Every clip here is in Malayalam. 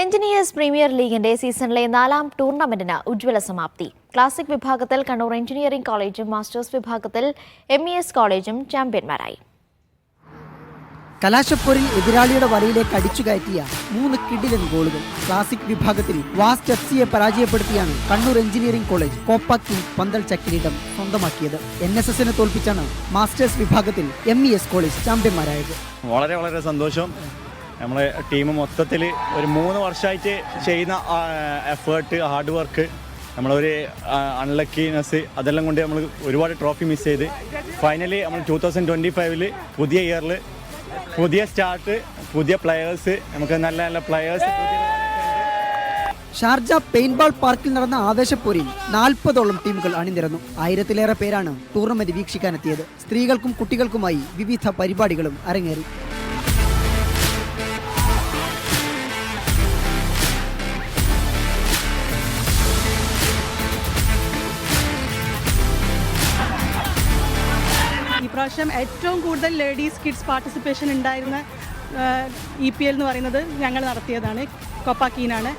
എഞ്ചിനീയേഴ്സ് പ്രീമിയർ ലീഗിന്റെ സീസണിലെ നാലാം ടൂർണമെന്റിന് ഉജ്ജ്വല സമാപ്തി. ക്ലാസിക് വിഭാഗത്തിൽ കണ്ണൂർ എഞ്ചിനീയറിംഗ് കോളേജും മാസ്റ്റേഴ്സ് വിഭാഗത്തിൽ എം ഇ എസ് കോളേജും ചാമ്പ്യന്മാരായി. കലാശപ്പോരിൽ എതിരാളിയുടെ വലയിലേക്ക് അടിച്ചു കയറ്റിയ മൂന്ന് കിടിലൻ ഗോളുകൾ. ക്ലാസിക് വിഭാഗത്തിൽ വാസ്റ്റ് എഫ് സിയെ പരാജയപ്പെടുത്തിയാണ് Kannur engineering college Copa king പന്തൽ ചക്കിരീടം സ്വന്തമാക്കിയത്. എൻ എസ് എസിനെ തോൽപ്പിച്ചാണ് മാസ്റ്റേഴ്സ് വിഭാഗത്തിൽ എം ഇ എസ് കോളേജ് ചാമ്പ്യന്മാരായത്. വളരെ വളരെ സന്തോഷം. നമ്മളെ ടീം മൊത്തത്തിൽ ഒരു മൂന്ന് വർഷമായിട്ട് ചെയ്യുന്ന എഫേർട്ട് ഹാർഡ് വർക്ക് നമ്മളൊരു അൺലക്കിനെസ് അതെല്ലാം കൊണ്ട് നമ്മൾ ഒരുപാട് ട്രോഫി മിസ് ചെയ്ത്. ഫൈനലി നമ്മൾ ടൂ തൗസൻഡ് ട്വന്റി ഫൈവിൽ പുതിയ ഇയറിൽ പുതിയ സ്റ്റാർട്ട് പുതിയ പ്ലെയേഴ്സ് നമുക്ക് നല്ല നല്ല പ്ലെയേഴ്സ് ഷാർജ പെയിൻബോൾ പാർക്കിൽ നടന്ന ആവേശപ്പൂരിൽ നാൽപ്പതോളം ടീമുകൾ അണിനിരന്നു. ആയിരത്തിലേറെ പേരാണ് ടൂർണമെന്റ് വീക്ഷിക്കാനെത്തിയത്. സ്ത്രീകൾക്കും കുട്ടികൾക്കുമായി വിവിധ പരിപാടികളും അരങ്ങേറി. ഈ പ്രാവശ്യം ഏറ്റവും കൂടുതൽ ലേഡീസ് കിഡ്സ് പാർട്ടിസിപ്പേഷൻ ഉണ്ടായിരുന്ന ഇ പി എൽ എന്ന് പറയുന്നത് ഞങ്ങൾ നടത്തിയതാണ് കൊപ്പാക്കീനാണ്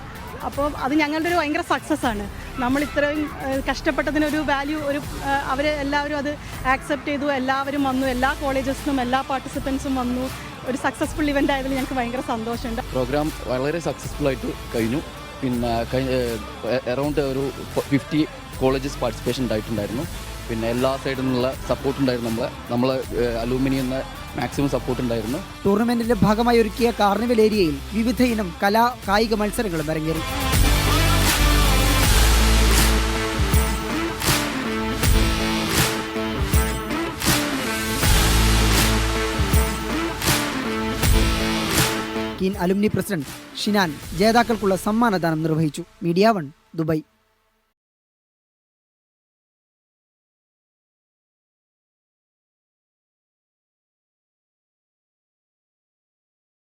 അപ്പോൾ അത് ഞങ്ങളുടെ ഒരു ഭയങ്കര സക്സസ് ആണ്. നമ്മൾ ഇത്രയും കഷ്ടപ്പെട്ടതിനൊരു വാല്യൂ ഒരു അവർ എല്ലാവരും അത് ആക്സെപ്റ്റ് ചെയ്തു എല്ലാവരും വന്നു എല്ലാ കോളേജസിനും എല്ലാ പാർട്ടിസിപ്പൻസും വന്നു. ഒരു സക്സസ്ഫുൾ ഇവന്റ് ആയതിൽ ഞങ്ങൾക്ക് ഭയങ്കര സന്തോഷമുണ്ട്. പ്രോഗ്രാം വളരെ സക്സസ്ഫുൾ ആയിട്ട് കഴിഞ്ഞു. പിന്നെ അറൗണ്ട് ഒരു ഫിഫ്റ്റി കോളേജസ് പാർട്ടിസിപ്പേഷൻ ഉണ്ടായിട്ടുണ്ടായിരുന്നു. പിന്നെ എല്ലാ സൈഡിൽ നിന്നുള്ള സപ്പോർട്ട് ഉണ്ടായിരുന്നു നമ്മളെ. നമ്മൾ അലൂമിനിയം എന്ന മാക്സിമം സപ്പോർട്ട് ഉണ്ടായിരുന്നു. ടൂർണമെന്റിന്റെ ഭാഗമായി ഒരുക്കിയ കാർണിവൽ ഏരിയയിൽ വിവിധ ഇനം കലാ കായിക മത്സരങ്ങളും അരങ്ങേറി. കീൻ അലുമിനി പ്രസിഡന്റ് ഷിനാൻ ജേതാക്കൾക്കുള്ള സമ്മാനദാനം നിർവഹിച്ചു. Media One Dubai.